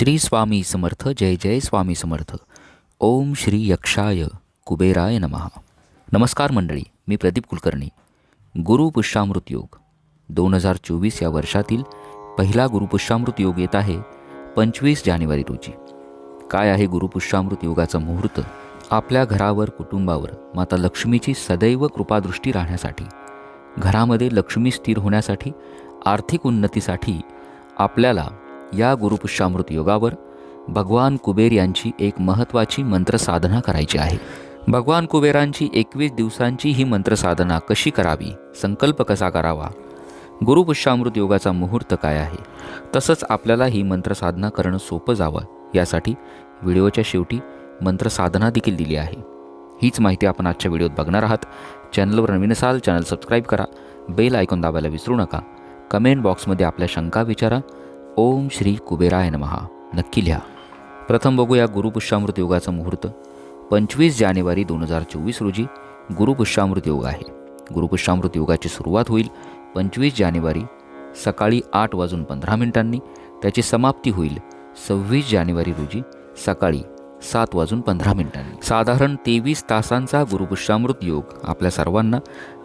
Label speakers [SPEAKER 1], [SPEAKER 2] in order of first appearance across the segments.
[SPEAKER 1] श्री स्वामी समर्थ जय जय स्वामी समर्थ. ओम श्री यक्षाय कुबेराय नमः. नमस्कार मंडळी मी प्रदीप कुलकर्णी. गुरु पुष्यामृत योग. दोन हजार चोवीस या वर्षातील पहिला गुरुपुष्यामृत योग येत आहे पंचवीस जानेवारी रोजी. काय आहे गुरुपुष्यामृत योगाचा मुहूर्त? आपल्या घरावर कुटुंबावर माता लक्ष्मीची सदैव कृपादृष्टी राहण्यासाठी घरामध्ये लक्ष्मी स्थिर होण्यासाठी आर्थिक उन्नतीसाठी आपल्याला या गुरुपुष्यामृत योगावर भगवान कुबेर यांची एक महत्त्वाची मंत्रसाधना करायची आहे. भगवान कुबेरांची एकवीस दिवसांची ही मंत्रसाधना कशी करावी? संकल्प कसा करावा? गुरुपुष्यामृत योगाचा मुहूर्त काय आहे? तसंच आपल्याला ही मंत्रसाधना करणं सोपं जावं यासाठी व्हिडिओच्या शेवटी मंत्रसाधना देखील दिली आहे. हीच माहिती आपण आजच्या व्हिडिओत बघणार आहात. चॅनलवर नवीन असाल चॅनल सबस्क्राईब करा. बेल ऐकून दाबायला विसरू नका. कमेंट बॉक्समध्ये आपल्या शंका विचारा. ओम श्री कुबेराय नमहा. नक्की लिहा. प्रथम बघूया गुरुपुष्यामृत योगाचा मुहूर्त. पंचवीस जानेवारी दोन हजार चोवीस रोजी गुरुपुष्यामृत योग आहे. गुरुपुष्यामृत योगाची सुरुवात होईल पंचवीस जानेवारी सकाळी आठ वाजून पंधरा मिनिटांनी. त्याची समाप्ती होईल सव्वीस जानेवारी रोजी सकाळी सात वाजून पंधरा मिनिटांनी. साधारण तेवीस तासांचा गुरुपुष्यामृत योग आपल्या सर्वांना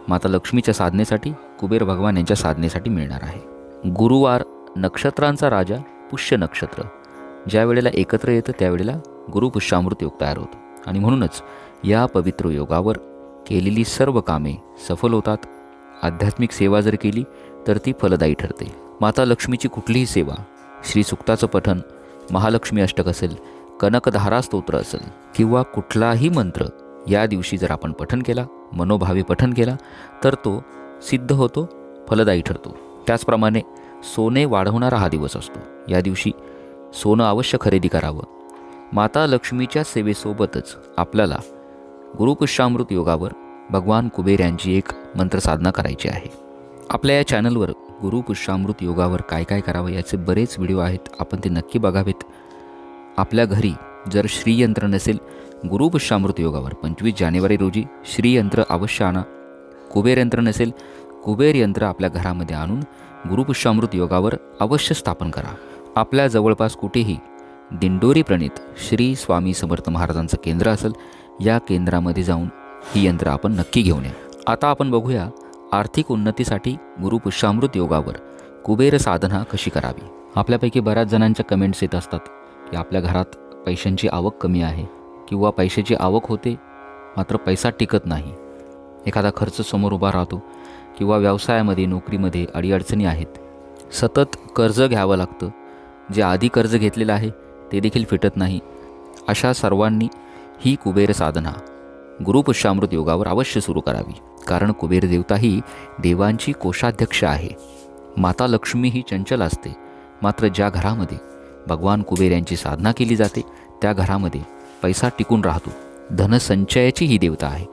[SPEAKER 1] माता लक्ष्मीच्या साधनेसाठी कुबेर भगवान यांच्या साधनेसाठी मिळणार आहे. गुरुवार नक्षत्रांचा राजा पुष्य नक्षत्र. ज्या वेळेला एकत्र येतं त्यावेळेला गुरुपुष्यामृत योग तयार होतो. आणि म्हणूनच या पवित्र योगावर केलेली सर्व कामे सफल होतात. आध्यात्मिक सेवा जर केली तर ती फलदायी ठरते. माता लक्ष्मीची कुठलीही सेवा श्री सुक्ताचं पठन महालक्ष्मी अष्टक असेल कनकधारा स्तोत्र असेल किंवा कुठलाही मंत्र या दिवशी जर आपण पठन केला मनोभावे पठन केला तर तो सिद्ध होतो फलदायी ठरतो. त्याचप्रमाणे सोने वाढवणारा हा दिवस असतो. या दिवशी सोनं अवश्य खरेदी करावं. माता लक्ष्मीच्या सेवेसोबतच आपल्याला गुरुपुष्यामृत योगावर भगवान कुबेर यांची एक मंत्रसाधना करायची आहे. आपल्या या चॅनलवर गुरुपुष्यामृत योगावर काय काय करावं याचे बरेच व्हिडिओ आहेत. आपण ते नक्की बघावेत. आपल्या घरी जर श्रीयंत्र नसेल गुरुपुष्यामृत योगावर पंचवीस जानेवारी रोजी श्रीयंत्र अवश्य आणा. कुबेर यंत्र नसेल कुबेर यंत्र आपल्या घरामध्ये आणून गुरुपुष्यामृत योगावर अवश्य स्थापन करा. आपल्या जवळपास कुठेही दिंडोरी प्रणित श्री स्वामी समर्थ महाराजांचं केंद्र असेल या केंद्रामध्ये जाऊन ही यंत्र आपण नक्की घेऊन या. आता आपण बघूया आर्थिक उन्नतीसाठी गुरुपुष्यामृत योगावर कुबेर साधना कशी करावी? आपल्यापैकी बऱ्याच जणांच्या कमेंट्स येत असतात की आपल्या घरात पैशांची आवक कमी आहे किंवा पैशाची आवक होते मात्र पैसा टिकत नाही. एखादा खर्च समोर उभा राहतो किंवा व्यवसायामध्ये नोकरीमध्ये अडीअडचणी आहेत. सतत कर्ज घ्यावं लागतं. जे आधी कर्ज घेतलेलं आहे ते देखील फिटत नाही. अशा सर्वांनी ही कुबेर साधना. गुरुपुष्यामृत योगावर अवश्य सुरू करावी. कारण कुबेर देवता ही देवांची कोषाध्यक्ष आहे. माता लक्ष्मी ही चंचल असते. मात्र ज्या घरामध्ये भगवान कुबेर यांची साधना केली जाते त्या घरामध्ये पैसा टिकून राहतो. धनसंचयाची ही देवता आहे.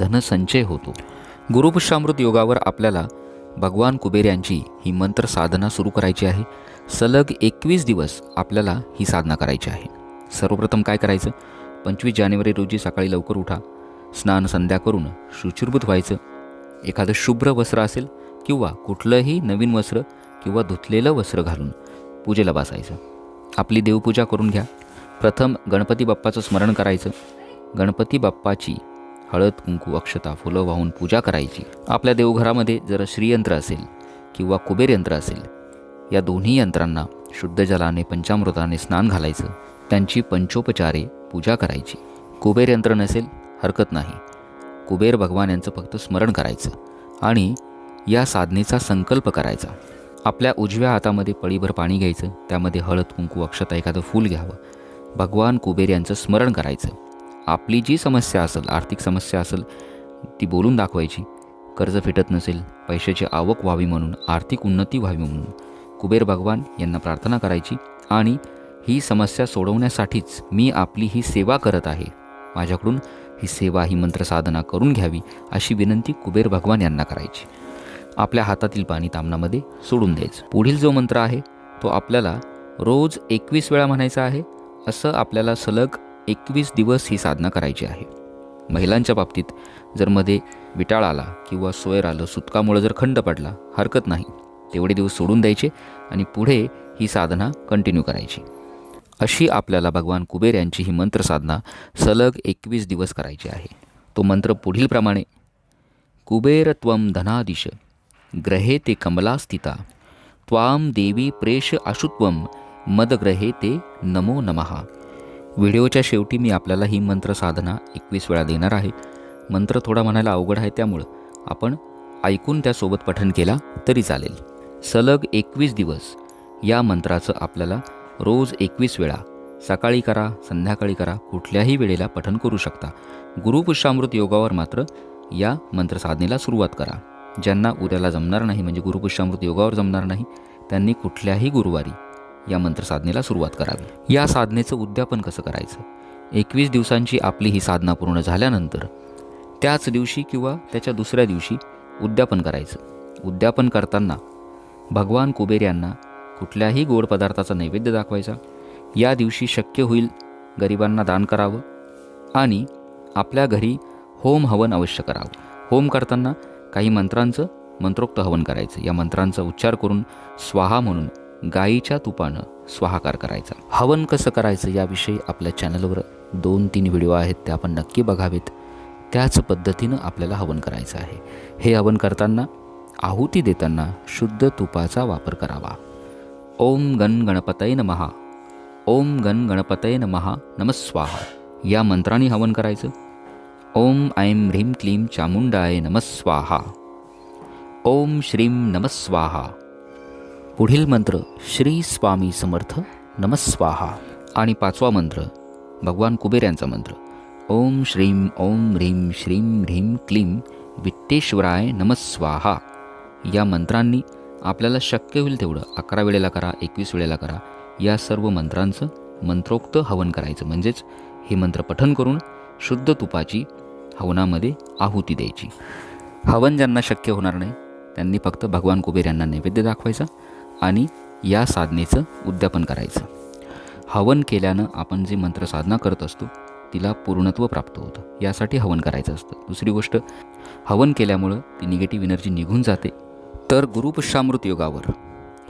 [SPEAKER 1] धनसंचय होतो. गुरुपुष्यामृत योगावर आपल्याला भगवान कुबेर यांची ही मंत्र साधना सुरू करायची आहे. सलग एकवीस दिवस आपल्याला ही साधना करायची आहे. सर्वप्रथम काय करायचं? पंचवीस जानेवारी रोजी सकाळी लवकर उठा. स्नान संध्या करून शुचिर्भूत व्हायचं. एखादं शुभ्र वस्त्र असेल किंवा कुठलंही नवीन वस्त्र किंवा धुतलेलं वस्त्र घालून पूजेला बसायचं. आपली देवपूजा करून घ्या. प्रथम गणपती बाप्पाचं स्मरण करायचं. गणपती बाप्पाची हळद कुंकू अक्षता फुलं वाहून पूजा करायची. आपल्या देवघरामध्ये जर श्रीयंत्र असेल किंवा कुबेर यंत्र असेल या दोन्ही यंत्रांना शुद्ध जलाने पंचामृताने स्नान घालायचं. त्यांची पंचोपचारे पूजा करायची. कुबेर यंत्र नसेल हरकत नाही. कुबेर भगवान यांचं फक्त स्मरण करायचं आणि या साधनेचा संकल्प करायचा. आपल्या उजव्या हातामध्ये पळीभर पाणी घ्यायचं त्यामध्ये हळद कुंकू अक्षता एखादं फूल घ्यावं. भगवान कुबेर यांचं स्मरण करायचं. आपली जी समस्या असेल आर्थिक समस्या असेल ती बोलून दाखवायची. कर्ज फिटत नसेल पैशाची आवक व्हावी म्हणून आर्थिक उन्नती व्हावी म्हणून. कुबेर भगवान यांना प्रार्थना करायची आणि ही समस्या सोडवण्यासाठीच मी आपली ही सेवा करत आहे. माझ्याकडून ही सेवा ही मंत्रसाधना करून घ्यावी अशी विनंती कुबेर भगवान यांना करायची. आपल्या हातातील पाणी तामणामध्ये सोडून द्यायचं. पुढील जो मंत्र आहे तो आपल्याला रोज एकवीस वेळा म्हणायचा आहे असं आपल्याला सलग एकवीस दिवस ही साधना करायची आहे. महिलांच्या बाबतीत जर मध्ये विटाळ आला किंवा सोयर आलं सुतकामुळे जर खंड पडला हरकत नाही. तेवढे दिवस सोडून द्यायचे आणि पुढे ही साधना कंटिन्यू करायची. अशी आपल्याला भगवान कुबेर यांची ही मंत्रसाधना सलग एकवीस दिवस करायची आहे. तो मंत्र पुढीलप्रमाणे कुबेर त्वम धनादिश ग्रहे ते कमला स्थिता त्वाम देवी प्रेष आशुत्वम मदग्रहे ते नमो नमहा व्हिडिओच्या शेवटी मी आपल्याला ही मंत्र साधना एकवीस वेळा देणार आहे. मंत्र थोडा म्हणायला अवघड आहे त्यामुळं आपण ऐकून त्यासोबत पठन केला तरी चालेल. सलग एकवीस दिवस या मंत्राचं आपल्याला रोज एकवीस वेळा सकाळी करा संध्याकाळी करा कुठल्याही वेळेला पठन करू शकता. गुरुपुष्यामृत योगावर मात्र या मंत्रसाधनेला सुरुवात करा. ज्यांना उद्याला जमणार नाही म्हणजे गुरुपुष्यामृत योगावर जमणार नाही त्यांनी कुठल्याही गुरुवारी या मंत्रसाधनेला सुरुवात करावी. या साधनेचं उद्यापन कसं करायचं? एकवीस दिवसांची आपली ही साधना पूर्ण झाल्यानंतर त्याच दिवशी किंवा त्याच्या दुसऱ्या दिवशी उद्यापन करायचं. उद्यापन करताना भगवान कुबेर यांना कुठल्याही गोड पदार्थाचा नैवेद्य दाखवायचा. या दिवशी शक्य होईल गरिबांना दान करावं आणि आपल्या घरी होम हवन अवश्य करावं. होम करताना काही मंत्रांचं मंत्रोक्त हवन करायचं. या मंत्रांचा उच्चार करून स्वाहा म्हणून गाईच्या तुपानं स्वाहाकार करायचा. हवन कसं करायचं याविषयी आपल्या चॅनलवर दोन तीन व्हिडिओ आहेत ते आपण नक्की बघावेत. त्याच पद्धतीनं आपल्याला हवन करायचं आहे. हे हवन करताना आहुती देताना शुद्ध तुपाचा वापर करावा. ओम गण गणपतय नमहा ओम गण गणपतय नमहा नमस्वाहा या मंत्राने हवन करायचं. ओम ऐं ह्रीं क्लीं चामुंडाय नमस्वाहा ओम श्रीं नमस्वाहा पुढील मंत्र श्री स्वामी समर्थ नमस्वाहा. आणि पाचवा मंत्र भगवान कुबेर यांचा मंत्र ओम श्रीं ओम ह्रीं श्रीं ह्रीं क्लीं विट्टेश्वराय नमस्वाहा. या मंत्रांनी आपल्याला शक्य होईल तेवढं अकरा वेळेला करा एकवीस वेळेला करा या सर्व मंत्रांचं मंत्रोक्त हवन करायचं. म्हणजेच हे मंत्र पठन करून शुद्ध तुपाची हवनामध्ये आहुती द्यायची. हवन ज्यांना शक्य होणार नाही त्यांनी फक्त भगवान कुबेर यांना नैवेद्य दाखवायचा. आणि या साधनेचं उद्यापन करायचं. हवन केल्यानं आपण जे मंत्र साधना करत असतो तिला पूर्णत्व प्राप्त होतं. यासाठी हवन करायचं असतं. दुसरी गोष्ट हवन केल्यामुळं ती निगेटिव्ह एनर्जी निघून जाते. तर गुरुपुष्यामृत योगावर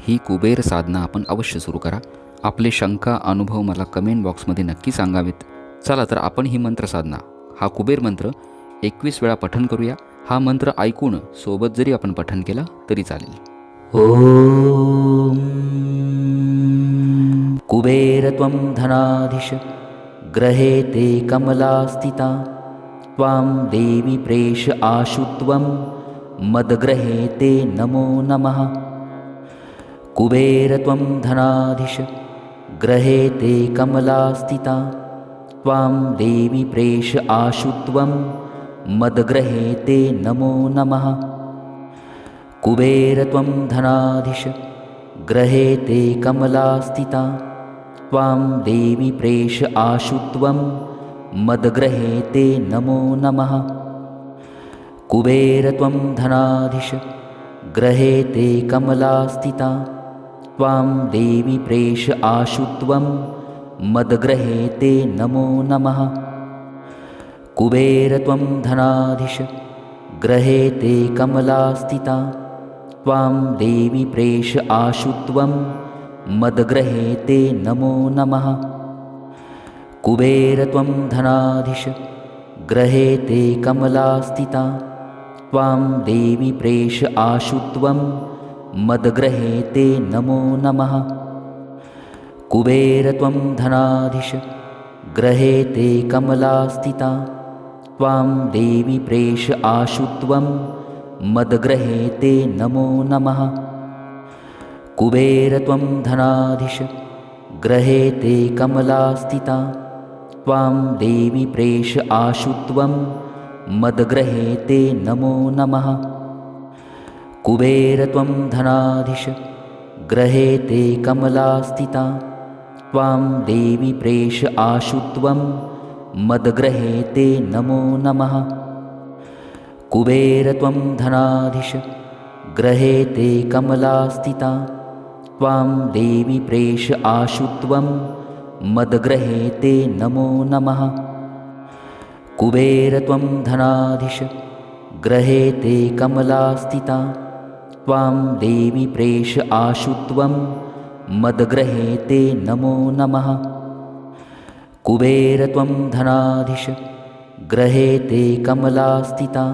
[SPEAKER 1] ही कुबेर साधना आपण अवश्य सुरू करा. आपले शंका अनुभव मला कमेंट बॉक्समध्ये नक्की सांगावेत. चला तर आपण ही मंत्रसाधना हा कुबेर मंत्र एकवीस वेळा पठन करूया. हा मंत्र ऐकून सोबत जरी आपण पठन केला तरी चालेल. ॐ। कुबेरत्वं धनाधिश ग्रहे ते कमला स्थिता त्वां देवी प्रेष आशुत्वं नमो नमः। कुबेरत्वं धनाधिश ग्रहे ते कमला स्थिता त्वां देवी प्रेष आशुत्वं मदग्रहे ते नमो नमः कुबेरत्वं धनाधिश ग्रहे ते कमला स्थिता त्वां देवी प्रेष आशुत्वं मदग्रहे ते नमो नमः। कुबेरत्वं धनाधिश ग्रहे ते कमला स्थिता त्वां देवी प्रेष आशुत्वं नमो नमः। कुबेरत्वं धनाधिश ग्रहे ते कमला स्थिता त्वां देवी प्रेष आशुत्वं मदग्रहे ते नमो नमः। कुबेरत्वं धनाधिश ग्रहे ते कमला स्थिता त्वां देवी प्रेष आशुत्वं मदग्रहे ते नमो नमः। कुबेरत्वं धनाधिश ग्रहे ते कमला स्थिता त्वां देवी प्रेष आशुत्वं मदग्रहे ते नमो। नमः कुबेरत्वं धनाधिश ग्रहे ते कमला स्थिता त्वां देवी प्रेष आशुत्वं मदग्रहे ते नमो नमः। कुबेरत्वं धनाधिश ग्रहे ते कमला स्थिता त्वां देवी प्रेष आशुत्वं मदग्रहे ते नमो नमः कुबेरत्वं धनाधिश ग्रहे ते कमला स्थिता त्वां देवी प्रेष आशुत्वं नमो नमः। कुबेरत्वं धनाधिश ग्रहे ते कमला स्थिता त्वां देवी प्रेष आशुत्वं नमो नमः। कुबेर त्वं धनाधिश ग्रहे ते कमला स्थिता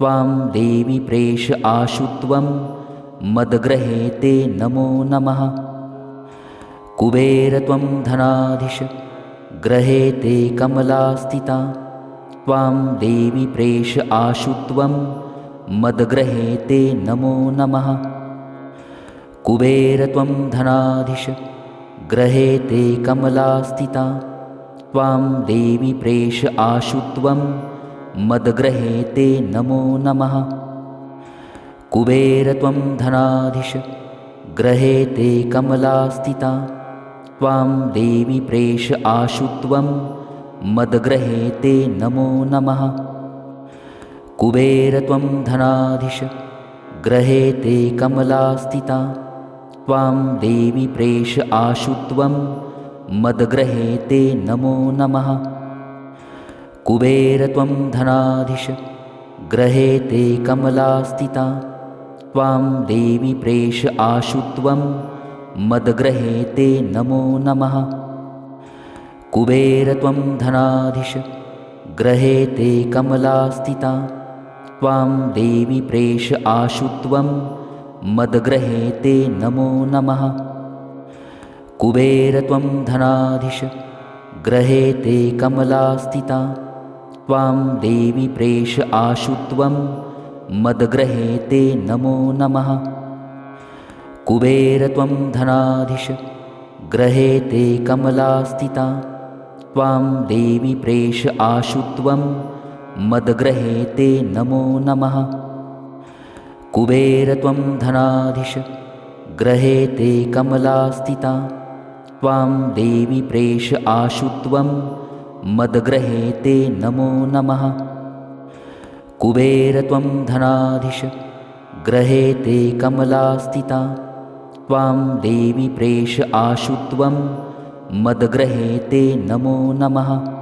[SPEAKER 1] त्वां देवी प्रेष आशु त्वं मद्ग्रहे ते नमो नमः। कुबेर त्वं धनाधिश ग्रहे ते कमला स्थिता त्वां देवी प्रेष आशु त्वं मद्ग्रहे ते नमो नमः। कुबेर त्वं धनाधिश ग्रहे ते कमला स्थिता त्वां देवी प्रेष आशु त्वं मद्ग्रहे ते नमो नमः। कुबेर त्वं धनाधिश ग्रहे ते कमला स्थिता त्वां देवी प्रेष आशु त्वं मद्ग्रहे ते नमो नमः। कुबेर त्वं धनाधिश ग्रहे ते कमला स्थिता त्वां देवी प्रेष आशु त्वं मद्ग्रहे ते नमो नमः कुबेर त्वं धनाधिश ग्रहे ते कमला स्थिता त्वां देवी प्रेष आशु त्वं मद्ग्रहे ते नमो नमः। कुबेर त्वं धनाधिश ग्रहे ते कमला स्थिता त्वां देवी प्रेष आशु त्वं मद्ग्रहे ते नमो नमः। कुबेर त्वं धनाधिश ग्रहे ते कमला स्थिता त्वां देवी प्रेष आशु त्वं मद्ग्रहे ते नमो नमः। कुबेर त्वं धनाधिश ग्रहे ते कमला स्थिता त्वां देवी प्रेष आशु त्वं मद्ग्रहे ते नमो नमः। कुबेर त्वं धनाधिश ग्रहे ते कमला स्थिता त्वां देवी प्रेष आशु त्वं मद्ग्रहे ते नमो नमः। कुबेर त्वं धनाधिश ग्रहे ते कमला स्थिता त्वां देवी प्रेष आशु त्वं मद्ग्रहे ते नमो नमः